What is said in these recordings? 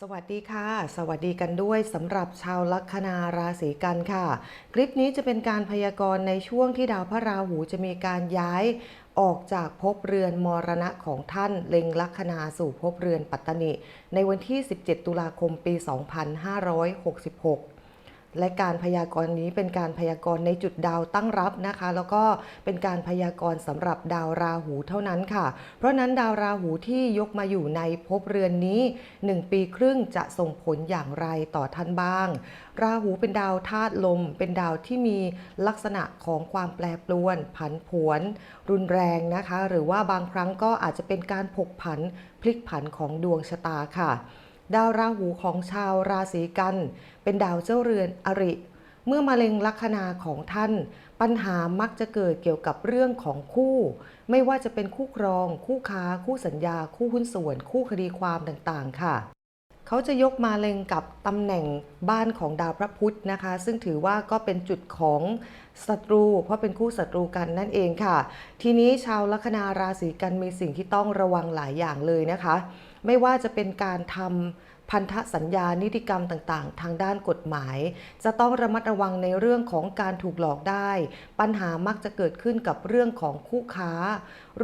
สวัสดีค่ะ สวัสดีกันด้วยสำหรับชาวลัคนาราศีกันค่ะ คลิปนี้จะเป็นการพยากรณ์ในช่วงที่ดาวพระราหูจะมีการย้ายออกจากภพเรือนมรณะของท่านเล็งลัคนาสู่ภพเรือนปัตตนิในวันที่ 17 ตุลาคมปี 2566 และการพยากรณ์นี้เป็นการพยากรณ์ในจุดดาวตั้งรับนะคะ แล้วก็เป็นการพยากรณ์สำหรับดาวราหูเท่านั้นค่ะ เพราะฉะนั้นดาวราหูที่ยกมาอยู่ในภพเรือนนี้ 1 ปีครึ่งจะส่งผลอย่างไรต่อท่านบ้าง ราหูเป็นดาวธาตุลม เป็นดาวที่มีลักษณะของความแปรปรวน ผันผวน รุนแรงนะคะ หรือว่าบางครั้งก็อาจจะเป็นการผกผันพลิกผันของดวงชะตาค่ะ ดาวราหูของชาวราศีกัน เป็นดาวเจ้าเรือนอริ เมื่อมาเล็งลัคนาของท่าน ปัญหามักจะเกิดเกี่ยวกับเรื่องของคู่ ไม่ว่าจะเป็นคู่ครอง คู่ค้า คู่สัญญา คู่หุ้นส่วน คู่คดีความต่างๆ ค่ะเขาจะยกมาเล็งกับตำแหน่งบ้านของดาวพระพุธนะคะ ซึ่งถือว่าก็เป็นจุดของศัตรู เพราะเป็นคู่ศัตรูกันนั่นเองค่ะ ทีนี้ชาวลัคนาราศีกันมีสิ่งที่ต้องระวังหลายอย่างเลยนะคะ ไม่ว่าจะเป็นการทำพันธสัญญานิติกรรมต่างๆ ทางด้านกฎหมาย จะต้องระมัดระวังในเรื่องของการถูกหลอกได้ ปัญหามักจะเกิดขึ้นกับเรื่องของคู่ค้า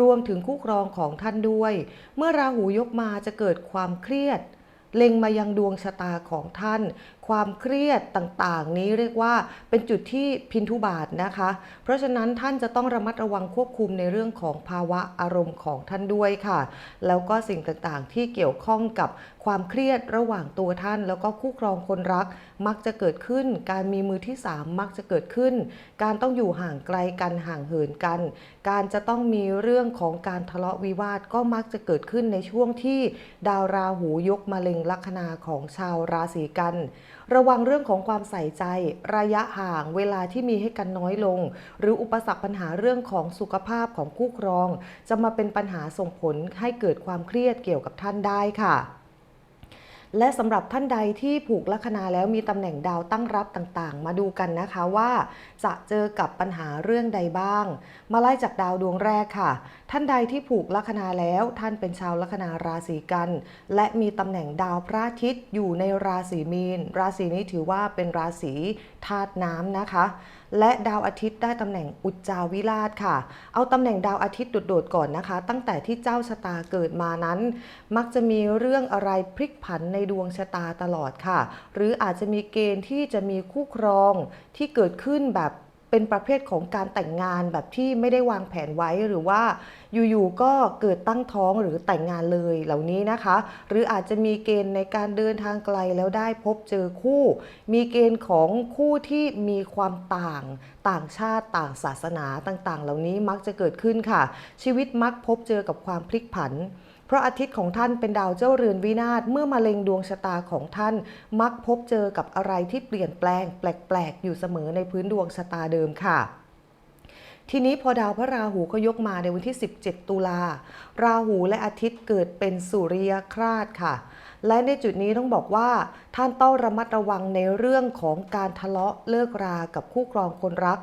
รวมถึงคู่ครองของท่านด้วย เมื่อราหูยกมาจะเกิดความเครียดเล็งมายังดวงชะตาของท่านความเครียดต่างๆ นี้เรียกว่าเป็นจุดที่พินทุบาทนะคะ เพราะฉะนั้นท่านจะต้องระมัดระวังควบคุมในเรื่องของภาวะอารมณ์ของท่านด้วยค่ะ แล้วก็สิ่งต่างๆ ที่เกี่ยวข้องกับความเครียดระหว่างตัวท่าน แล้วก็คู่ครองคนรักมักจะเกิดขึ้น การมีมือที่ 3 มักจะเกิดขึ้น การต้องอยู่ห่างไกลกันห่างเหินกัน การจะต้องมีเรื่องของการทะเลาะวิวาทก็มักจะเกิดขึ้นในช่วงที่ดาวราหูยกมาเล็งลัคนาของชาวราศีกันระวังเรื่องของความใส่ใจ ระยะห่างเวลาที่มีให้กันน้อยลง หรืออุปสรรคปัญหาเรื่องของสุขภาพของคู่ครอง จะมาเป็นปัญหาส่งผลให้เกิดความเครียดเกี่ยวกับท่านได้ค่ะ และสำหรับท่านใดที่ผูกลัคนาแล้วมีตำแหน่งดาวตั้งรับต่างๆ มาดูกันนะคะว่าจะเจอกับปัญหาเรื่องใดบ้าง มาไล่จากดาวดวงแรกค่ะ ท่านใดที่ผูกลัคนาแล้วท่านเป็นชาวลัคนาราศีกัน และมีตำแหน่งดาวพระอาทิตย์อยู่ในราศีมีน ราศีนี้ถือว่าเป็นราศีธาตุน้ำนะคะ และดาวอาทิตย์ได้ตำแหน่งอุจจาวิราชค่ะ เอาตำแหน่งดาวอาทิตย์โดดๆก่อนนะคะ ตั้งแต่ที่เจ้าชะตาเกิดมานั้น มักจะมีเรื่องอะไรพลิกผันในดวงชะตาตลอดค่ะ หรืออาจจะมีเกณฑ์ที่จะมีคู่ครองที่เกิดขึ้นแบบ เป็นประเภทของการแต่งงานแบบที่ไม่ได้วางแผนไว้หรือว่าอยู่ๆก็เกิดตั้งท้องหรือแต่งงานเลยเหล่านี้นะคะ หรืออาจจะมีเกณฑ์ในการเดินทางไกลแล้วได้พบเจอคู่ มีเกณฑ์ของคู่ที่มีความต่างต่างชาติต่างศาสนาต่างๆ เหล่านี้มักจะเกิดขึ้นค่ะ ชีวิตมักพบเจอกับความพลิกผัน พราะอาทิตย์ของท่านเป็นดาวเจ้าเรือนวินาศเมื่อมาเล็งดวงชะตาของท่าน มักพบเจอกับอะไรที่เปลี่ยนแปลง แปลกๆ อยู่เสมอในพื้นดวงชะตาเดิมค่ะทีนี้พอดาวพระราหูก็ยกมาในวันที่ 17 ตุลา ราหูและอาทิตย์เกิดเป็นสุริยคราสค่ะ และในจุดนี้ต้องบอกว่า ท่านต้องระมัดระวังในเรื่องของการทะเลาะเลิกรากับคู่ครองคนรัก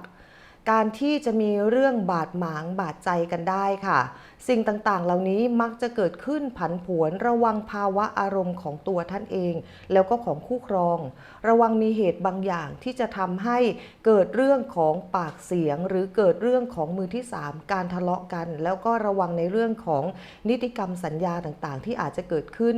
การที่จะมีเรื่องบาดหมางบาดใจกันได้ค่ะ สิ่งต่างๆ เหล่านี้มักจะเกิดขึ้นผันผวนระวังภาวะอารมณ์ของตัวท่านเอง แล้วก็ของคู่ครอง ระวังมีเหตุบางอย่างที่จะทำให้เกิดเรื่องของปากเสียง หรือเกิดเรื่องของมือที่ 3 การทะเลาะกัน แล้วก็ระวังในเรื่องของนิติกรรมสัญญาต่างๆ ที่อาจจะเกิดขึ้น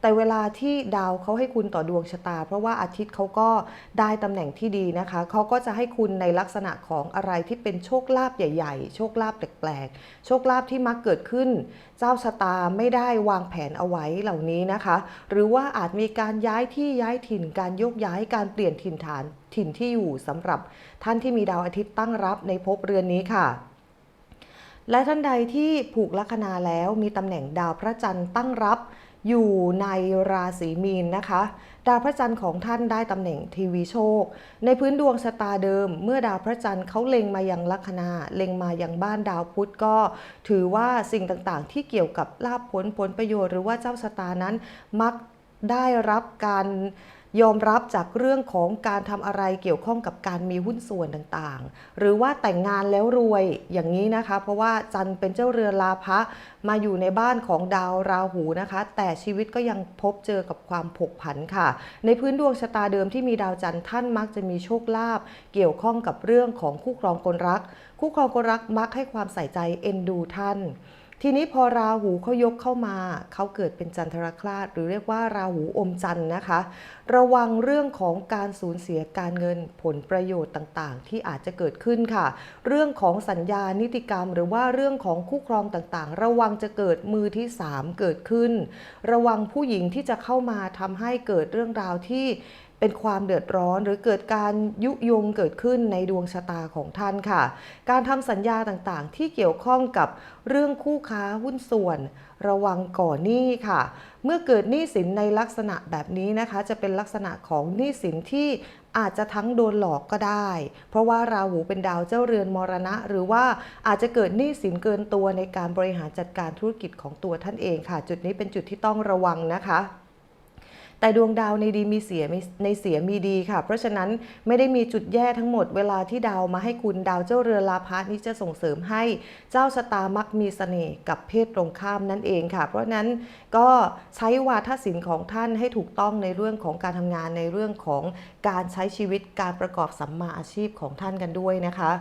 แต่เวลาที่ดาวเขาให้คุณต่อดวงชะตา เพราะว่าอาทิตย์เขาก็ได้ตำแหน่งที่ดีนะคะเขาก็จะให้คุณในลักษณะของอะไรที่เป็นโชคลาภใหญ่ ๆ โชคลาภแปลกๆโชคลาภที่มักเกิดขึ้น เจ้าชะตาไม่ได้วางแผนเอาไว้เหล่านี้นะคะ หรือว่าอาจมีการย้ายที่ย้ายถิ่นการโยกย้ายการเปลี่ยนถิ่นฐานถิ่นที่อยู่สำหรับท่านที่มีดาวอาทิตย์ตั้งรับในภพเรือนนี้ค่ะและท่านใดที่ผูกลัคนาแล้วมีตำแหน่งดาวพระจันทร์ตั้งรับ อยู่ในราศีมีนนะคะ ดาวพระจันทร์ของท่านได้ตำแหน่งทีวีโชค ในพื้นดวงชะตาเดิม เมื่อดาวพระจันทร์เขาเล็งมายังลัคนาเล็งมายังบ้านดาวพุธก็ ถือว่าสิ่งต่างๆ ที่เกี่ยวกับลาภผลผลประโยชน์ หรือว่าเจ้าชะตานั้นมักได้รับการ ยอมรับจากเรื่องของการทำอะไรเกี่ยวข้องกับการมีหุ้นส่วนต่างๆ หรือว่าแต่งงานแล้วรวยอย่างนี้นะคะ เพราะว่าจันเป็นเจ้าเรือลาภะมาอยู่ในบ้านของดาวราหูนะคะ แต่ชีวิตก็ยังพบเจอกับความผกผันค่ะ ในพื้นดวงชะตาเดิมที่มีดาวจันทร์ท่านมักจะมีโชคลาภเกี่ยวข้องกับเรื่องของคู่ครองคนรัก คู่ครองคนรักมักให้ความใส่ใจเอ็นดูท่าน ทีนี้พอราหูเขายกเข้ามา เขาเกิดเป็นจันทรคลาดหรือเรียกว่าราหูอมจันทร์นะคะ ระวังเรื่องของการสูญเสียการเงินผลประโยชน์ต่างๆ ที่อาจจะเกิดขึ้นค่ะ เรื่องของสัญญานิติกรรม หรือว่าเรื่องของคู่ครองต่างๆ ระวังจะเกิดมือที่ 3 เกิดขึ้น ระวังผู้หญิงที่จะเข้ามาทำให้เกิดเรื่องราวที่ เป็นความเดือดร้อนหรือเกิดการยุยงเกิดขึ้นในดวงชะตาของท่านค่ะ การทำสัญญาต่างๆ ที่เกี่ยวข้องกับเรื่องคู่ค้าหุ้นส่วน ระวังก่อนหนี้ค่ะ เมื่อเกิดหนี้สินในลักษณะแบบนี้นะคะ จะเป็นลักษณะของหนี้สินที่อาจจะทั้งโดนหลอกก็ได้ เพราะว่าราหูเป็นดาวเจ้าเรือนมรณะ หรือว่าอาจจะเกิดหนี้สินเกินตัวในการบริหารจัดการธุรกิจของตัวท่านเองค่ะ จุดนี้เป็นจุดที่ต้องระวังนะคะ แต่ดวงดาวในดีมีเสียในเสียมีดีค่ะ เพราะฉะนั้นไม่ได้มีจุดแย่ทั้งหมดเวลาที่ดาวมาให้คุณดาวเจ้าเรือลาพะนี้จะส่งเสริมให้เจ้าชะตามักมีเสน่ห์กับเพศตรงข้ามนั่นเองค่ะ เพราะฉะนั้นก็ใช้วาทศิลป์ของท่านให้ถูกต้องในเรื่องของการทำงานในเรื่องของการใช้ชีวิตการประกอบสัมมาอาชีพของท่านกันด้วยนะคะ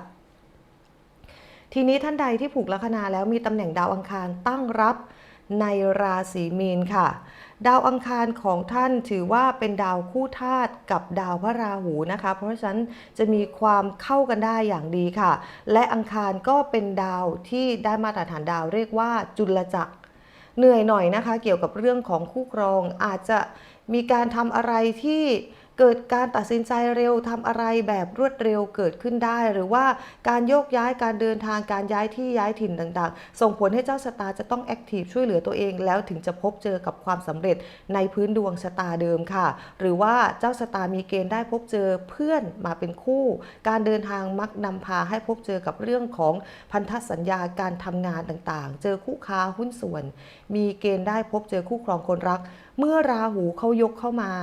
ทีนี้ท่านใดที่ผูกลัคนาแล้วมีตำแหน่งดาวอังคารตั้งรับในราศีมีนค่ะ ดาวอังคารของท่านถือว่าเป็นดาวคู่ธาตุกับดาวพระราหูนะคะ เพราะฉะนั้นจะมีความเข้ากันได้อย่างดีค่ะ และอังคารก็เป็นดาวที่ได้มาตรฐานดาวเรียกว่าจุลจักรเหนื่อยหน่อยนะคะ เกี่ยวกับเรื่องของคู่ครองอาจจะมีการทำอะไรที่ เกิดการตัดสินใจเร็วทำอะไรแบบรวดเร็วเกิดขึ้นได้ หรือว่าการโยกย้ายการเดินทางการย้ายที่ย้ายถิ่นต่างๆ ส่งผลให้เจ้าชะตาจะต้องแอคทีฟช่วยเหลือตัวเองแล้วถึงจะพบเจอกับความสำเร็จในพื้นดวงชะตาเดิมค่ะ หรือว่าเจ้าชะตามีเกณฑ์ได้พบเจอเพื่อนมาเป็นคู่ การเดินทางมักนำพาให้พบเจอกับเรื่องของพันธสัญญาการทำงานต่างๆ เจอคู่ค้าหุ้นส่วน มีเกณฑ์ได้พบเจอคู่ครองคนรัก เมื่อราหูเขายกเข้ามา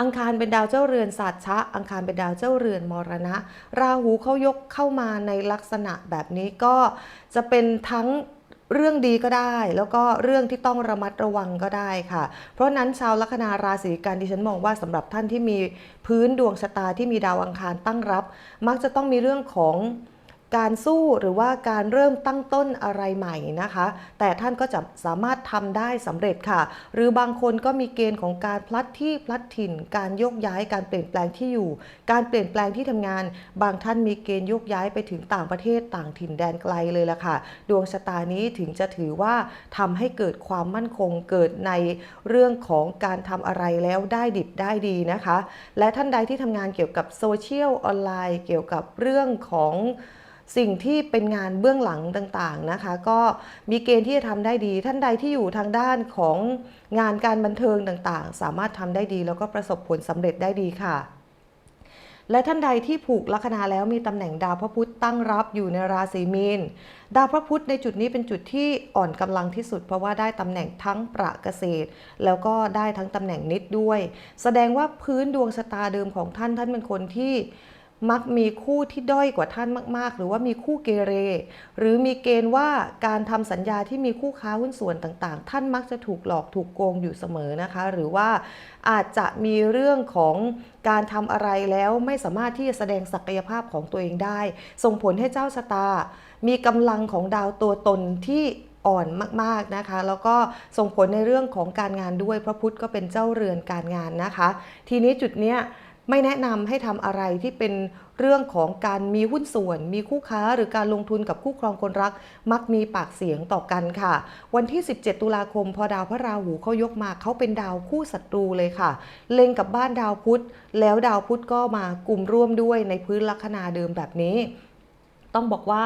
อังคารเป็นดาวเจ้าเรือนศาสตชะ อังคารเป็นดาวเจ้าเรือนมรณะ ราหูเขายกเข้ามาในลักษณะแบบนี้ก็จะเป็นทั้งเรื่องดีก็ได้แล้วก็เรื่องที่ต้องระมัดระวังก็ได้ค่ะ เพราะนั้นชาวลัคนาราศีกันดิฉันมองว่าสำหรับท่านที่มีพื้นดวงชะตาที่มีดาวอังคารตั้งรับ มักจะต้องมีเรื่องของ การสู้หรือว่าการเริ่มตั้งต้นอะไรใหม่นะคะ แต่ท่านก็จะสามารถทำได้สำเร็จค่ะ หรือบางคนก็มีเกณฑ์ของการพลัดที่พลัดถิ่น การโยกย้ายการเปลี่ยนแปลงที่อยู่ การเปลี่ยนแปลงที่ทำงาน บางท่านมีเกณฑ์โยกย้ายไปถึงต่างประเทศต่างถิ่นแดนไกลเลยล่ะค่ะ ดวงชะตานี้ถึงจะถือว่าทำให้เกิดความมั่นคงเกิดในเรื่องของการทำอะไรแล้วได้ดิบได้ดีนะคะ และท่านใดที่ทำงานเกี่ยวกับโซเชียลออนไลน์ เกี่ยวกับเรื่องของ สิ่งที่เป็นงานเบื้องหลังต่างๆนะคะ ก็มีเกณฑ์ที่จะทำได้ดี ท่านใดที่อยู่ทางด้านของงานการบันเทิงต่างๆ สามารถทำได้ดี แล้วก็ประสบผลสำเร็จได้ดีค่ะ และท่านใดที่ผูกลัคนาแล้วมีตำแหน่งดาวพระพุธตั้งรับอยู่ในราศีมีนดาวพระพุธในจุดนี้เป็นจุดที่อ่อนกำลังที่สุด เพราะว่าได้ตำแหน่งทั้งประเกษตร แล้วก็ได้ทั้งตำแหน่งนิดด้วย แสดงว่าพื้นดวงชะตาเดิมของท่านท่านเป็นคนที่ มักมีคู่ที่ด้อยกว่าท่านมาก ๆ หรือว่ามีคู่เกเร หรือมีเกณฑ์ว่าการทำสัญญาที่มีคู่ค้าหุ้นส่วนต่างๆ ท่านมักจะถูกหลอกถูกโกงอยู่เสมอนะคะ หรือว่าอาจจะมีเรื่องของการทำอะไรแล้วไม่สามารถที่จะแสดงศักยภาพของตัวเองได้ ส่งผลให้เจ้าชะตา มีกำลังของดาวตัวตนที่อ่อนมากๆนะคะ แล้วก็ส่งผลในเรื่องของการงานด้วยพระพุธก็เป็นเจ้าเรือนการงานนะคะ ทีนี้จุดเนี้ย ไม่แนะนำให้ทำอะไรที่เป็นเรื่องของการมีหุ้นส่วน มีคู่ค้าหรือการลงทุนกับคู่ครองคนรัก มักมีปากเสียงต่อกันค่ะ วันที่ 17 ตุลาคม พอดาวพระราหูเขายกมาเขาเป็นดาวคู่ศัตรูเลยค่ะ เล็งกับบ้านดาวพุธ แล้วดาวพุธก็มากลุ่มร่วมด้วยในพื้นลัคนาเดิมแบบนี้ต้องบอกว่า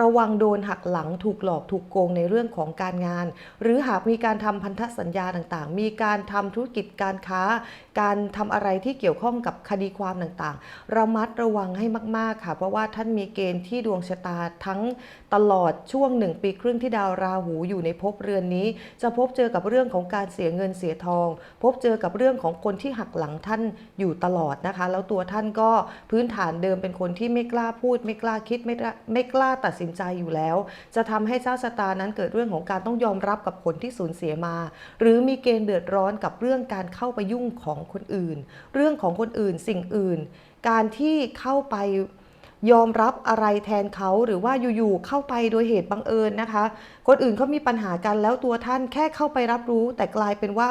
ระวังโดนหักหลังถูกหลอกถูกโกงในเรื่องของการงาน หรือหากมีการทำพันธสัญญาต่างๆ มีการทำธุรกิจการค้า การทำอะไรที่เกี่ยวข้องกับคดีความต่างๆ ระมัดระวังให้มาก ๆ ค่ะ เพราะว่าท่านมีเกณฑ์ที่ดวงชะตาทั้งตลอดช่วงหนึ่งปีครึ่งที่ดาวราหูอยู่ในภพเรือนนี้ จะพบเจอกับเรื่องของการเสียเงินเสียทอง พบเจอกับเรื่องของคนที่หักหลังท่านอยู่ตลอดนะคะ แล้วตัวท่านก็พื้นฐานเดิมเป็นคนที่ไม่กล้าพูด ไม่กล้าคิดไม่กล้ไม่กล้าตัดสินใจอยู่แล้ว จะทำให้เจ้าชะตานั้นเกิดเรื่องของการต้องยอมรับกับผลที่สูญเสียมา หรือมีเกณฑ์เดือดร้อนกับเรื่องการเข้าไปยุ่งของคนอื่น เรื่องของคนอื่นสิ่งอื่น การที่เข้าไปยอมรับอะไรแทนเขาหรือว่าอยู่ๆเข้าไปโดยเหตุบังเอิญนะคะ คนอื่นเขามีปัญหากันแล้วตัวท่านแค่เข้าไปรับรู้ แต่กลายเป็นว่า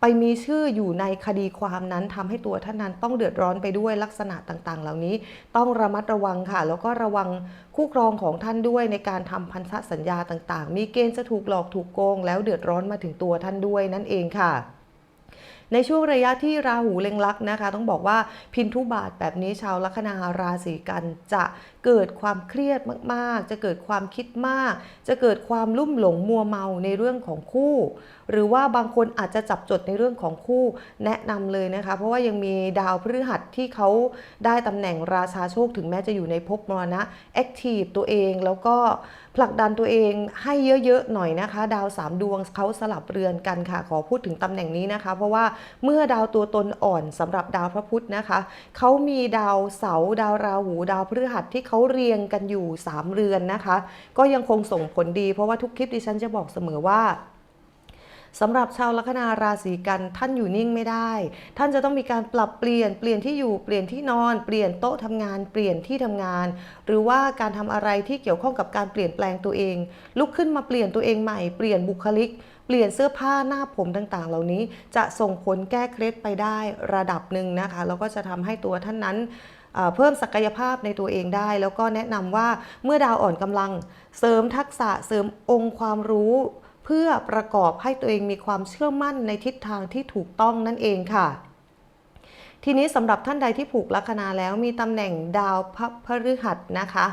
ไปมีชื่ออยู่ในคดีความนั้นทำให้ตัวท่านนั้นต้องเดือดร้อนไปด้วยลักษณะต่างๆ เหล่านี้ ต้องระมัดระวังค่ะ แล้วก็ระวังคู่ครองของท่านด้วยในการทำพันธสัญญาต่างๆ มีเกณฑ์จะถูกหลอกถูกโกง แล้วเดือดร้อนมาถึงตัวท่านด้วยนั่นเองค่ะ ในช่วงระยะที่ราหูเล็งลักนะคะ ต้องบอกว่าพินทุบาทแบบนี้ชาวลัคนาราศีกันจะ เกิดความเครียดมากๆ จะเกิดความคิดมาก จะเกิดความลุ่มหลงมัวเมาในเรื่องของคู่ หรือว่าบางคนอาจจะจับจดในเรื่องของคู่ แนะนำเลยนะคะ เพราะว่ายังมีดาวพฤหัสที่เขาได้ตำแหน่งราชาโชคถึงแม้จะอยู่ในภพมรณะแอคทีฟตัวเองแล้วก็ผลักดันตัวเองให้เยอะๆหน่อยนะคะ ดาวสามดวงเขาสลับเรือนกันค่ะ ขอพูดถึงตำแหน่งนี้นะคะ เพราะว่าเมื่อดาวตัวตนอ่อนสำหรับดาวพระพุธนะคะเขามีดาวเสา ดาวราหู ดาวพฤหัสที่เขาเรียงกันอยู่ 3 เรือนนะคะ ก็ยังคงส่งผลดี เพราะว่าทุกคลิปดิฉันจะบอกเสมอว่าสำหรับชาวลัคนาราศีกันท่านอยู่นิ่งไม่ได้ ท่านจะต้องมีการปรับเปลี่ยนเปลี่ยนที่อยู่เปลี่ยนที่นอน เปลี่ยนโต๊ะทำงาน เปลี่ยนที่ทำงาน หรือว่าการทำอะไรที่เกี่ยวข้องกับการเปลี่ยนแปลงตัวเอง ลุกขึ้นมาเปลี่ยนตัวเองใหม่เปลี่ยนบุคลิกเปลี่ยนเสื้อผ้าหน้าผมต่างๆ เหล่านี้จะส่งผลแก้เคล็ดไปได้ระดับหนึ่งนะคะแล้วก็จะทำให้ตัวท่านนั้น เพิ่มศักยภาพในตัวเองได้ แล้วก็แนะนำว่าเมื่อดาวอ่อนกำลังเสริมทักษะเสริมองค์ความรู้ เพื่อประกอบให้ตัวเองมีความเชื่อมั่นในทิศทางที่ถูกต้องนั่นเองค่ะ ทีนี้สำหรับท่านใดที่ผูกลัคนาแล้วมีตำแหน่งดาวพระพฤหัสนะคะ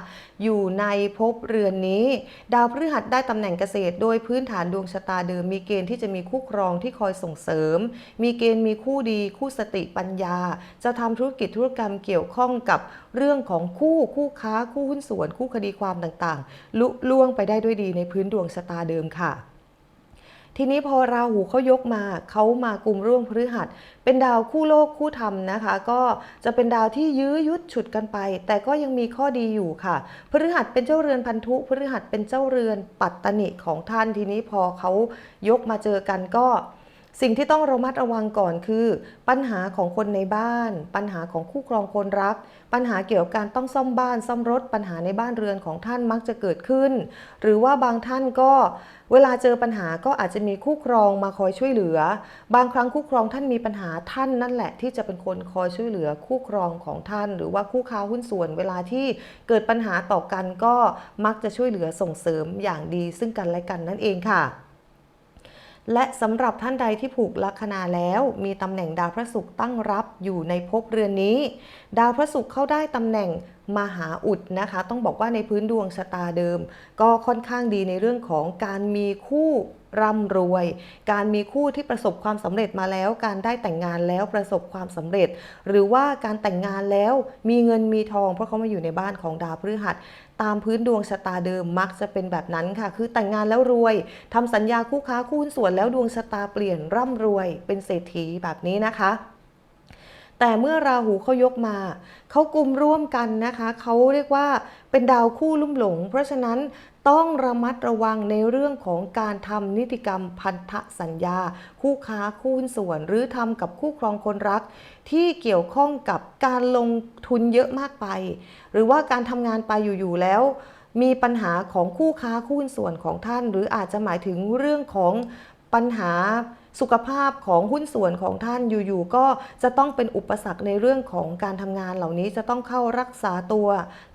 อยู่ในภพเรือนนี้ ดาวพฤหัสได้ตำแหน่งเกษตร โดยพื้นฐานดวงชะตาเดิมมีเกณฑ์ที่จะมีคู่ครองที่คอยส่งเสริม มีเกณฑ์มีคู่ดี คู่สติปัญญา จะทำธุรกิจธุรกรรมเกี่ยวข้องกับเรื่องของคู่คู่ค้าคู่หุ้นส่วน คู่คดีความต่างๆ ลุล่วงไปได้ด้วยดีในพื้นดวงชะตาเดิมค่ะ ทีนี้พอราหูเขายกมาเขามากลุ่มร่วมพฤหัส เป็นดาวคู่โลกคู่ธรรมนะคะ ก็จะเป็นดาวที่ยื้อยุดฉุดกันไป แต่ก็ยังมีข้อดีอยู่ค่ะ พฤหัสเป็นเจ้าเรือนพันธุพฤหัสเป็นเจ้าเรือนปัตตนิของท่านทีนี้พอเขายกมาเจอกันก็สิ่งที่ต้องระมัดระวังก่อนคือ ปัญหาของคนในบ้าน ปัญหาของคู่ครองคนรัก ปัญหาเกี่ยวกับการต้องซ่อมบ้านซ่อมรถปัญหาในบ้านเรือนของท่านมักจะเกิดขึ้น หรือว่าบางท่านก็เวลาเจอปัญหาก็อาจจะมีคู่ครองมาคอยช่วยเหลือ บางครั้งคู่ครองท่านมีปัญหาท่านนั่นแหละที่จะเป็นคนคอยช่วยเหลือคู่ครองของท่าน หรือว่าคู่ค้าหุ้นส่วน เวลาที่เกิดปัญหาต่อกันก็มักจะช่วยเหลือส่งเสริมอย่างดีซึ่งกันและกันนั่นเองค่ะ และสำหรับท่านใดที่ผูกลัคนาแล้ว มีตำแหน่งดาวพระศุกร์ตั้งรับอยู่ในภพเรือนนี้ ดาวพระศุกร์เข้าได้ตำแหน่งมหาอุดนะคะ ต้องบอกว่าในพื้นดวงชะตาเดิม ก็ค่อนข้างดีในเรื่องของการมีคู่ร่ำรวย การมีคู่ที่ประสบความสำเร็จมาแล้ว การได้แต่งงานแล้วประสบความสำเร็จ หรือว่าการแต่งงานแล้วมีเงินมีทอง เพราะเขามาอยู่ในบ้านของดาวพฤหัส ตามพื้นดวงชะตาเดิมมักจะเป็นแบบนั้นค่ะ คือแต่งงานแล้วรวยทำสัญญาคู่ค้าคู่หุ้นส่วนแล้วดวงชะตาเปลี่ยนร่ำรวย เป็นเศรษฐีแบบนี้นะคะ แต่เมื่อราหูเขายกมาเขากลุ่มร่วมกันนะคะเขาเรียกว่าเป็นดาวคู่ลุ่มหลง เพราะฉะนั้นต้องระมัดระวังในเรื่องของการทำนิติกรรมพันธสัญญา คู่ค้าคู่หุ้นส่วน หรือทำกับคู่ครองคนรัก ที่เกี่ยวข้องกับการลงทุนเยอะมากไป หรือว่าการทำงานไปอยู่ๆแล้วมีปัญหาของคู่ค้าคู่หุ้นส่วนของท่าน หรืออาจจะหมายถึงเรื่องของปัญหา สุขภาพของหุ้นส่วนของท่านอยู่ๆก็จะต้องเป็นอุปสรรคในเรื่องของการทำงานเหล่านี้จะต้องเข้ารักษาตัว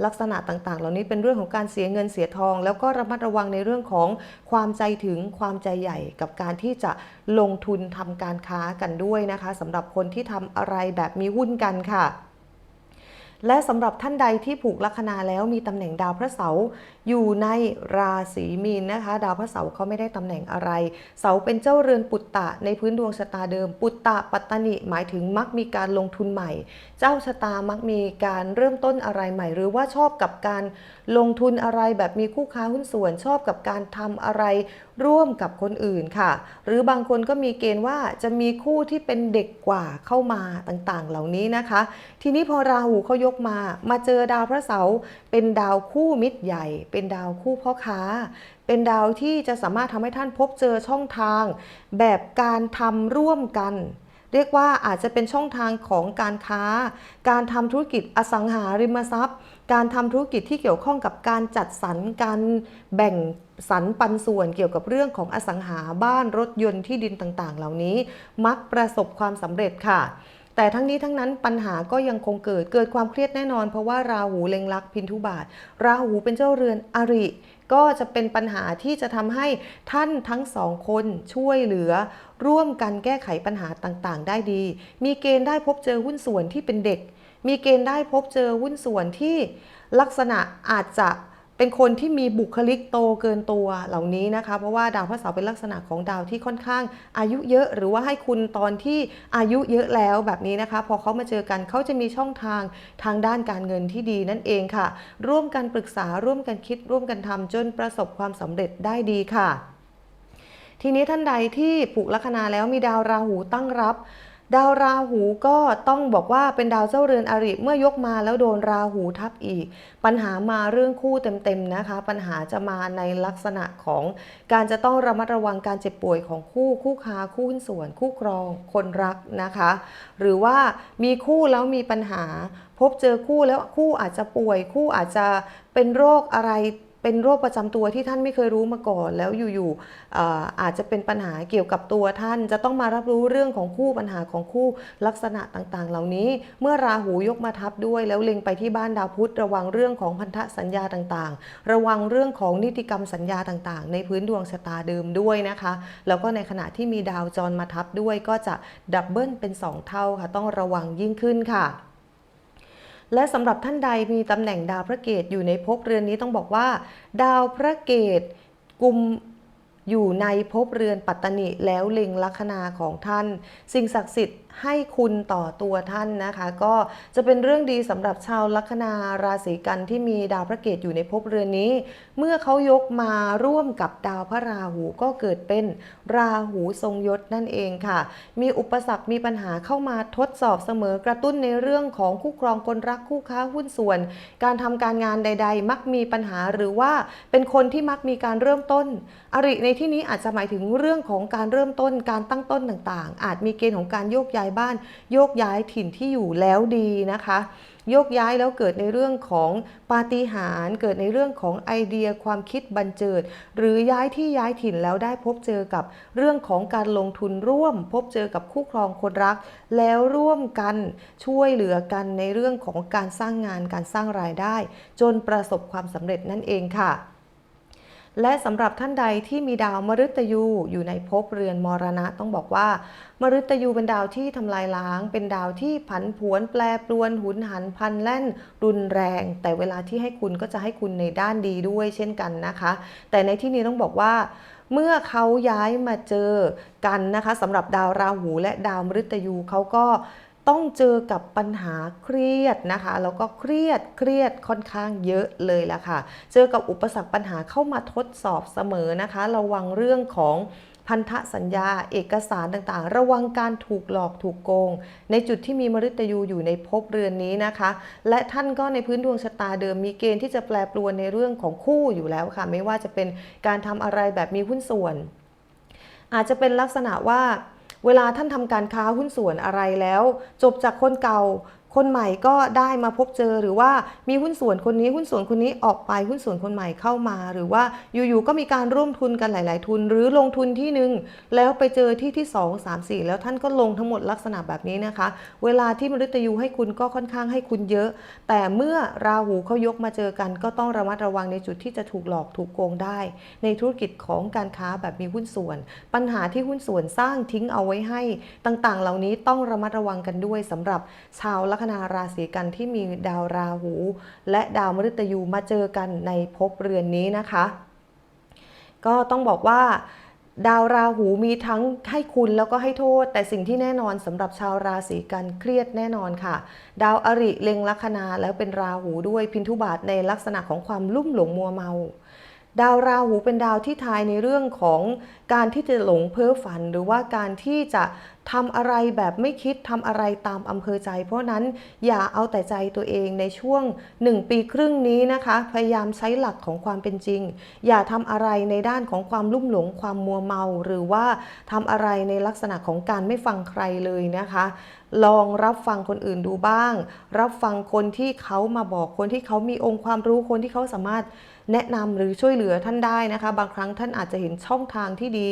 ลักษณะต่างๆ เหล่านี้เป็นเรื่องของการเสียเงินเสียทอง แล้วก็ระมัดระวังในเรื่องของความใจถึงความใจใหญ่กับการที่จะลงทุนทำการค้ากันด้วยนะคะสำหรับคนที่ทำอะไรแบบมีหุ้นกันค่ะ และสำหรับท่านใดที่ผูกลัคนาแล้วมีตำแหน่งดาวพระเสาร์อยู่ในราศีมีนนะคะ ดาวพระเสาร์เขาไม่ได้ตำแหน่งอะไร เสาเป็นเจ้าเรือนปุตตะในพื้นดวงชะตาเดิม ปุตตะปัตตนิหมายถึงมักมีการลงทุนใหม่ เจ้าชะตามักมีการเริ่มต้นอะไรใหม่ หรือว่าชอบกับการลงทุนอะไรแบบมีคู่ค้าหุ้นส่วนชอบกับการทำอะไร ร่วมกับคนอื่นค่ะ หรือบางคนก็มีเกณฑ์ว่าจะมีคู่ที่เป็นเด็กกว่าเข้ามาต่างๆ เหล่านี้นะคะ ทีนี้พอราหูเขายกมา มาเจอดาวพระเสาร์เป็นดาวคู่มิตรใหญ่ เป็นดาวคู่พ่อค้า เป็นดาวที่จะสามารถทำให้ท่านพบเจอช่องทาง แบบการทำร่วมกันเรียกว่าอาจจะเป็นช่องทางของการค้า การทำธุรกิจอสังหาริมทรัพย์ การทำธุรกิจที่เกี่ยวข้องกับการจัดสรรการแบ่งสรรปันส่วนเกี่ยวกับเรื่องของอสังหาบ้านรถยนต์ที่ดินต่างๆ เหล่านี้ มักประสบความสำเร็จค่ะ แต่ทั้งนี้ทั้งนั้นปัญหาก็ยังคงเกิดเกิดความเครียดแน่นอน เพราะว่าราหูเล็งลักพินทุบาท ราหูเป็นเจ้าเรือนอริก็จะเป็นปัญหาที่จะทำให้ท่านทั้งสองคนช่วยเหลือ ร่วมกันแก้ไขปัญหาต่างๆ ได้ดี มีเกณฑ์ได้พบเจอหุ้นส่วนที่เป็นเด็ก มีเกณฑ์ได้พบเจอหุ้นส่วนที่ลักษณะอาจจะเป็นคนที่มีบุคลิกโตเกินตัวเหล่านี้นะคะ เพราะว่าดาวพระเสาร์เป็นลักษณะของดาวที่ค่อนข้างอายุเยอะ หรือว่าให้คุณตอนที่อายุเยอะแล้วแบบนี้นะคะ พอเขามาเจอกันเขาจะมีช่องทางทางด้านการเงินที่ดีนั่นเองค่ะ ร่วมกันปรึกษาร่วมกันคิด ร่วมกันทำจนประสบความสำเร็จได้ดีค่ะ ทีนี้ท่านใดที่ผูกลัคนาแล้วมีดาวราหูตั้งรับ ดาวราหูก็ต้องบอกว่าเป็นดาวเจ้าเรือนอริเมื่อยกมาแล้วโดนราหูทับอีก ปัญหามาเรื่องคู่เต็มๆนะคะ ปัญหาจะมาในลักษณะของการจะต้องระมัดระวังการเจ็บป่วยของคู่คู่ค้าคู่หุ้นส่วน คู่ครอง คนรักนะคะ หรือว่ามีคู่แล้วมีปัญหา พบเจอคู่แล้วคู่อาจจะป่วย คู่อาจจะเป็นโรคอะไร เป็นโรคประจำตัวที่ท่านไม่เคยรู้มาก่อน แล้วอยู่ๆเอ่ออาจจะเป็นปัญหาเกี่ยวกับตัวท่าน จะต้องมารับรู้เรื่องของคู่ปัญหาของคู่ลักษณะต่างๆ เหล่านี้ เมื่อราหูยกมาทับด้วย แล้วเล็งไปที่บ้านดาวพุธระวังเรื่องของพันธสัญญาต่างๆ ระวังเรื่องของนิติกรรมสัญญาต่างๆ ในพื้นดวงชะตาเดิมด้วยนะคะ แล้วก็ในขณะที่มีดาวจรมาทับด้วยก็จะดับเบิลเป็น 2 เท่าค่ะ ต้องระวังยิ่งขึ้นค่ะ และสำหรับท่านใดมีตำแหน่งดาวพระเกตอยู่ในภพเรือนนี้ต้องบอกว่า ดาวพระเกตกุมอยู่ในภพเรือนปัตตนิแล้วเล็งลัคนาของท่าน สิ่งศักดิ์สิทธิ์ ให้คุณต่อตัวท่านนะคะ ก็จะเป็นเรื่องดีสำหรับชาวลัคนาราศีกันที่มีดาวพระเกตอยู่ในภพเรือนนี้ เมื่อเขายกมาร่วมกับดาวพระราหูก็เกิดเป็นราหูทรงยศนั่นเองค่ะ มีอุปสรรคมีปัญหาเข้ามาทดสอบเสมอกระตุ้นในเรื่องของคู่ครองคนรักคู่ค้าหุ้นส่วน การทำการงานใด ๆ มักมีปัญหาหรือว่าเป็นคนที่มักมีการเริ่มต้น อริในที่นี้อาจจะหมายถึงเรื่องของการเริ่มต้นการตั้งต้นต่างๆ อาจมีเกณฑ์ของการโยกย้ายบ้าน โยกย้ายถิ่นที่อยู่แล้วดีนะคะ โยกย้ายแล้วเกิดในเรื่องของปาฏิหาริย์เกิดในเรื่องของไอเดียความคิดบันเจิด หรือย้ายที่ย้ายถิ่นแล้วได้พบเจอกับเรื่องของการลงทุนร่วม พบเจอกับคู่ครองคนรัก แล้วร่วมกันช่วยเหลือกันในเรื่องของการสร้างงานการสร้างรายได้ จนประสบความสำเร็จนั่นเองค่ะ และสำหรับท่านใดที่มีดาวมฤตยูอยู่ในภพเรือนมรณะต้องบอกว่า มฤตยูเป็นดาวที่ทำลายล้าง เป็นดาวที่ผันผวนแปรปรวนหุนหันพันแล่น รุนแรง แต่เวลาที่ให้คุณก็จะให้คุณในด้านดีด้วยเช่นกันนะคะ แต่ในที่นี้ต้องบอกว่าเมื่อเขาย้ายมาเจอกันนะคะสำหรับดาวราหูและดาวมฤตยูเขาก็ ต้องเจอกับปัญหาเครียดนะคะ แล้วก็เครียดเครียดค่อนข้างเยอะเลยละค่ะ เจอกับอุปสรรคปัญหาเข้ามาทดสอบเสมอนะคะ ระวังเรื่องของพันธสัญญา เอกสารต่างๆ ระวังการถูกหลอกถูกโกง ในจุดที่มีมฤตยูอยู่ในภพเรือนนี้นะคะ และท่านก็ในพื้นดวงชะตาเดิมมีเกณฑ์ที่จะแปรปรวนในเรื่องของคู่อยู่แล้วค่ะ ไม่ว่าจะเป็นการทำอะไรแบบมีหุ้นส่วน อาจจะเป็นลักษณะว่า เวลาท่านทำการค้าหุ้นส่วนอะไรแล้ว จบจากคนเก่า คนใหม่ก็ได้มาพบเจอหรือว่ามีหุ้นส่วนคนนี้หุ้นส่วนคนนี้ออกไปหุ้นส่วนคนใหม่เข้ามา หรือว่าอยู่ๆก็มีการร่วมทุนกันหลาย ๆ ทุน หรือลงทุนที่หนึ่งแล้วไปเจอที่ที่ 2 3 4 แล้วท่านก็ลงทั้งหมดลักษณะแบบนี้นะคะ เวลาที่มฤตยูให้คุณก็ค่อนข้างให้คุณเยอะ แต่เมื่อราหูเขายกมาเจอกัน ก็ต้องระมัดระวังในจุดที่จะถูกหลอกถูกโกงได้ ในธุรกิจของการค้าแบบมีหุ้นส่วน ปัญหาที่หุ้นส่วนสร้างทิ้งเอาไว้ให้ ต่างๆ เหล่านี้ต้องระมัดระวังกันด้วยสำหรับชาวลัคนาราศีกันที่มีดาวราหู และดาวมฤตยูมาเจอกันในภพเรือนนี้นะคะ ก็ต้องบอกว่าดาวราหูมีทั้งให้คุณแล้วก็ให้โทษ แต่สิ่งที่แน่นอนสำหรับชาวราศีกันเครียดแน่นอนค่ะ ดาวอริเล็งลัคนาแล้วเป็นราหูด้วยพินทุบาทในลักษณะของความลุ่มหลงมัวเมา ดาวราหูเป็นดาวที่ทายในเรื่องของการที่จะหลงเพ้อฝัน หรือว่าการที่จะทำอะไรแบบไม่คิดทำอะไรตามอำเภอใจ เพราะนั้นอย่าเอาแต่ใจตัวเองในช่วง 1 ปีครึ่งนี้นะคะ พยายามใช้หลักของความเป็นจริง อย่าทำอะไรในด้านของความลุ่มหลงความมัวเมา หรือว่าทำอะไรในลักษณะของการไม่ฟังใครเลยนะคะ ลองรับฟังคนอื่นดูบ้าง รับฟังคนที่เขามาบอกคนที่เขามีองค์ความรู้คนที่เขาสามารถ แนะนำหรือช่วยเหลือท่านได้นะคะ บางครั้งท่านอาจจะเห็นช่องทางที่ดี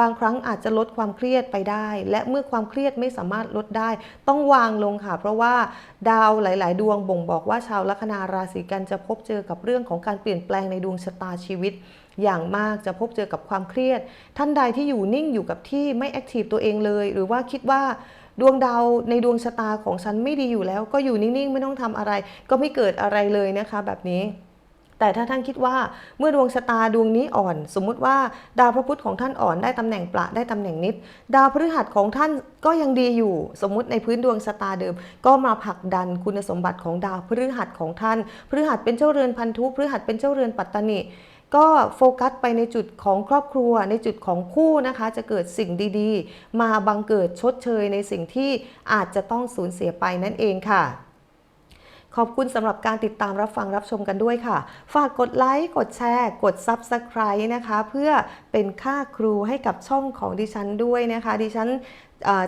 บางครั้งอาจจะลดความเครียดไปได้ และเมื่อความเครียดไม่สามารถลดได้ ต้องวางลงค่ะ เพราะว่าดาวหลาย ๆ ดวงบ่งบอกว่าชาวลัคนาราศีกันจะพบเจอกับเรื่องของการเปลี่ยนแปลงในดวงชะตาชีวิตอย่างมากจะพบเจอกับความเครียด ท่านใดที่อยู่นิ่งอยู่กับที่ไม่แอคทีฟตัวเองเลย หรือว่าคิดว่าดวงดาวในดวงชะตาของฉันไม่ดีอยู่แล้ว ก็อยู่นิ่ง ๆ ไม่ต้องทำอะไร ก็ไม่เกิดอะไรเลยนะคะแบบนี้ แต่ถ้าท่านคิดว่าเมื่อดวงชะตาดวงนี้อ่อน สมมุติว่าดาวพระพุธของท่านอ่อนได้ตำแหน่งประได้ตำแหน่งนิด ดาวพฤหัสของท่านก็ยังดีอยู่ สมมุติในพื้นดวงชะตาเดิม ก็มาผลักดันคุณสมบัติของดาวพฤหัสของท่าน พฤหัสเป็นเจ้าเรือนพันธุพฤหัสเป็นเจ้าเรือนปัตตนิก็โฟกัสไปในจุดของครอบครัว ในจุดของคู่นะคะ จะเกิดสิ่งดีๆ มาบังเกิดชดเชยในสิ่งที่อาจจะต้องสูญเสียไปนั่นเองค่ะ ขอบคุณสำหรับการติดตามรับฟังรับชมกันด้วยค่ะ ฝากกดไลค์ กดแชร์ กด Subscribe นะคะ เพื่อเป็นค่าครูให้กับช่องของดิฉันด้วยนะคะ ดิฉัน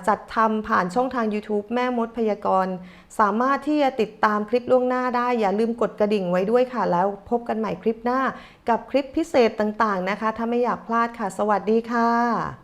จัดทำผ่านช่องทาง YouTube แม่มดพยากรณ์ สามารถที่จะติดตามคลิปล่วงหน้าได้ อย่าลืมกดกระดิ่งไว้ด้วยค่ะ แล้วพบกันใหม่คลิปหน้า กับคลิปพิเศษต่างๆนะคะ ถ้าไม่อยากพลาดค่ะ สวัสดีค่ะ